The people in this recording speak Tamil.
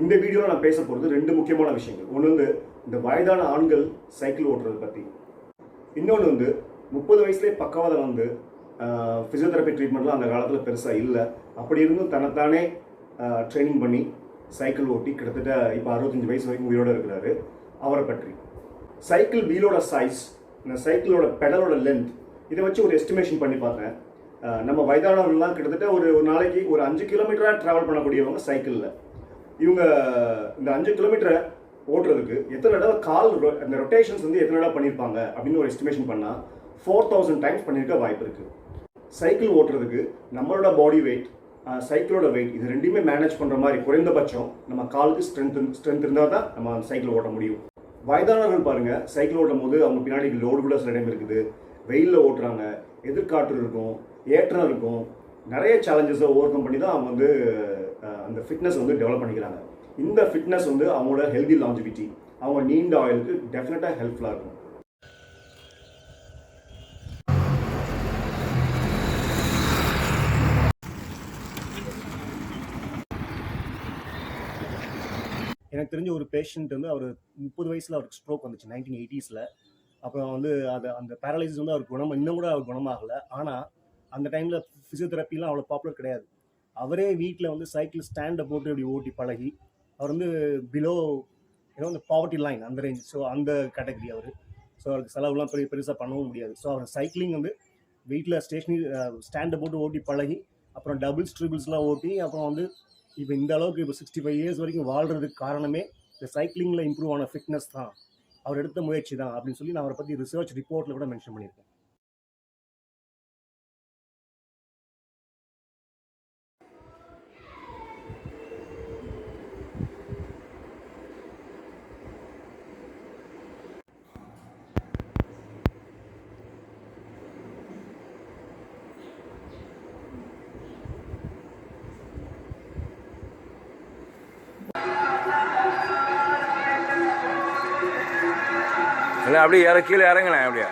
இந்த வீடியோவில் நான் பேச போகிறது ரெண்டு முக்கியமான விஷயங்கள். ஒன்று வந்து இந்த வயதான ஆண்கள் சைக்கிள் ஓட்டுறதை பற்றி இன்னொன்று வந்து முப்பது வயசுலேயே பக்கவாதம் வந்து ஃபிசியோதெரப்பி ட்ரீட்மெண்ட்லாம் அந்த காலத்தில் பெருசாக இல்லை. அப்படி இருந்தும் தன்னைத்தானே ட்ரைனிங் பண்ணி சைக்கிள் ஓட்டி கிட்டத்தட்ட இப்போ அறுபத்தஞ்சு வயசு வரைக்கும் உயிரோடு இருக்கிறாரு. அவரை பற்றி. சைக்கிள் வீலோட சைஸ் இந்த சைக்கிளோட பெடலோட லென்த் இதை வச்சு ஒரு எஸ்டிமேஷன் பண்ணி பார்த்தேன். நம்ம வயதானவர்கள்லாம் கிட்டத்தட்ட ஒரு ஒரு நாளைக்கு ஒரு அஞ்சு கிலோமீட்டராக ட்ராவல் பண்ணக்கூடியவங்க சைக்கிளில். இவங்க இந்த அஞ்சு கிலோமீட்டரை ஓட்டுறதுக்கு எத்தனை தடவை கால் ரொ- அந்த ரொட்டேஷன்ஸ் வந்து எத்தனை தடவை பண்ணியிருப்பாங்க அப்படின்னு ஒரு எஸ்டிமேஷன் பண்ணால் ஃபோர் தௌசண்ட் டைம்ஸ் பண்ணியிருக்க வாய்ப்பு இருக்குது சைக்கிள் ஓட்டுறதுக்கு நம்மளோட பாடி வெயிட் சைக்கிளோட வெயிட் இது ரெண்டுமே மேனேஜ் பண்ணுற மாதிரி குறைந்தபட்சம் நம்ம காலுக்கு ஸ்ட்ரென்த் ஸ்ட்ரென்த் இருந்தால் தான் நம்ம சைக்கிள் ஓட்ட முடியும். வயதானவர்கள் பாருங்கள் சைக்கிள் ஓட்டும் போது அவங்க பின்னாடி லோடு கூட சில டைம் இருக்குது. வெயிலில் ஓட்டுறாங்க எதிர்காற்று இருக்கும் ஏற்றம் இருக்கும் நிறைய சேலஞ்சஸை ஓவர் கம் பண்ணி தான் அவங்க வந்து அந்த ஃபிட்னஸ் வந்து டெவலப் பண்ணிக்கிறாங்க. இந்த ஃபிட்னஸ் வந்து அவங்களோட ஹெல்தி லாஞ்சிவிட்டி அவங்க நீண்ட ஆயுளுக்கு டெஃபினட்டாக ஹெல்ப்ஃபுல்லாக இருக்கும். எனக்கு தெரிஞ்ச ஒரு பேஷண்ட் வந்து அவர் முப்பது வயசில் அவருக்கு ஸ்ட்ரோக் வந்துச்சு நைன்டீன் எயிட்டிஸில் அப்புறம் வந்து அது அந்த பேரலைசிஸ் வந்து அவர் குணம் இன்னும் கூட அவர் குணமாகலை. ஆனால் அந்த டைமில் ஃபிசியோதெரப்பிலாம் அவ்வளோ பாப்புலர் கிடையாது. அவரே வீட்டில் வந்து சைக்கிள் ஸ்டாண்டை போட்டு இப்படி ஓட்டி பழகி அவர் வந்து பிலோ ஏதோ இந்த பாவர்ட்டி லைன் அந்த ரேஞ்ச் ஸோ அந்த கேட்டகரி அவர். ஸோ அவருக்கு செலவுலாம் பெரிய பெருசாக பண்ணவும் முடியாது. ஸோ அவர் சைக்கிளிங் வந்து வீட்டில் ஸ்டேஷனரி ஸ்டாண்டை போட்டு ஓட்டி பழகி அப்புறம் டபுள்ஸ் ட்ரிபிள்ஸ்லாம் ஓட்டி அப்புறம் வந்து இப்போ இந்த அளவுக்கு இப்போ சிக்ஸ்டி ஃபைவ் இயர்ஸ் வரைக்கும் வாழ்கிறதுக்கு காரணமே இந்த சைக்கிளிங்கில் இம்ப்ரூவ் ஆன ஃபிட்னஸ் தான். அவர் எடுத்த முயற்சி தான் அப்படின்னு சொல்லி நான் அவரை பற்றி ரிசர்ச் ரிப்போர்ட்டில் கூட மென்ஷன் பண்ணியிருக்கேன். இல்லை அப்படியே இற கீழே இறங்கினேன் அப்படியே.